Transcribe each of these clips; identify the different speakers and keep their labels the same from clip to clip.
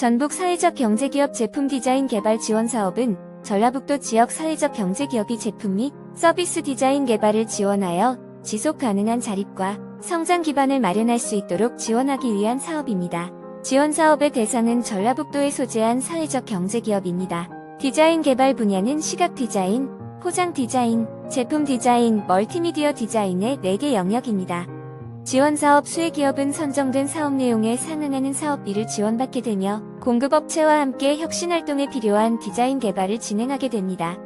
Speaker 1: 전북 사회적 경제기업 제품 디자인 개발 지원 사업은 전라북도 지역 사회적 경제기업이 제품 및 서비스 디자인 개발을 지원하여 지속 가능한 자립과 성장 기반을 마련할 수 있도록 지원하기 위한 사업입니다. 지원 사업의 대상은 전라북도에 소재한 사회적 경제기업입니다. 디자인 개발 분야는 시각 디자인, 포장 디자인, 제품 디자인, 멀티미디어 디자인의 4개 영역입니다. 지원 사업 수혜 기업은 선정된 사업 내용에 상응하는 사업비를 지원받게 되며 공급업체와 함께 혁신 활동에 필요한 디자인 개발을 진행하게 됩니다.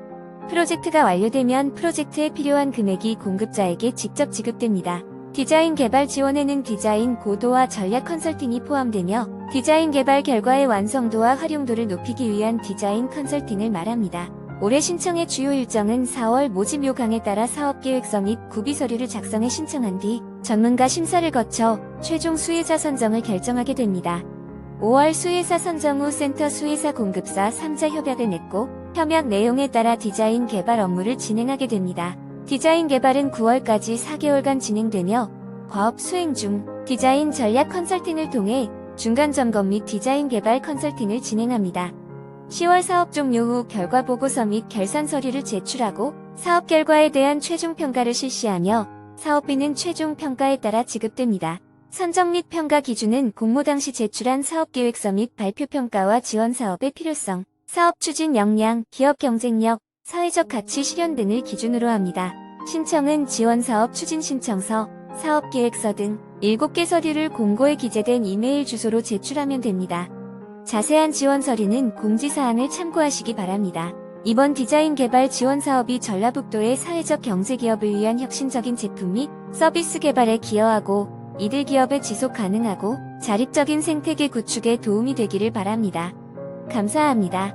Speaker 1: 프로젝트가 완료되면 프로젝트에 필요한 금액이 공급자에게 직접 지급됩니다. 디자인 개발 지원에는 디자인 고도와 전략 컨설팅이 포함되며 디자인 개발 결과의 완성도와 활용도를 높이기 위한 디자인 컨설팅을 말합니다. 올해 신청의 주요 일정은 4월 모집 요강에 따라 사업계획서 및 구비 서류를 작성해 신청한 뒤 전문가 심사를 거쳐 최종 수혜자 선정을 결정하게 됩니다. 5월 수혜사 선정 후 센터 수혜사 공급사 3자 협약을 맺고 협약 내용에 따라 디자인 개발 업무를 진행하게 됩니다. 디자인 개발은 9월까지 4개월간 진행되며 과업 수행 중 디자인 전략 컨설팅을 통해 중간 점검 및 디자인 개발 컨설팅을 진행합니다. 10월 사업 종료 후 결과 보고서 및 결산 서류를 제출하고 사업 결과에 대한 최종 평가를 실시하며 사업비는 최종 평가에 따라 지급됩니다. 선정 및 평가 기준은 공모 당시 제출한 사업 계획서 및 발표 평가와 지원 사업의 필요성, 사업 추진 역량, 기업 경쟁력, 사회적 가치 실현 등을 기준으로 합니다. 신청은 지원 사업 추진 신청서, 사업 계획서 등 7개 서류를 공고에 기재된 이메일 주소로 제출하면 됩니다. 자세한 지원 서류는 공지사항을 참고하시기 바랍니다. 이번 디자인 개발 지원 사업이 전라북도의 사회적 경제 기업을 위한 혁신적인 제품 및 서비스 개발에 기여하고 이들 기업의 지속 가능하고 자립적인 생태계 구축에 도움이 되기를 바랍니다. 감사합니다.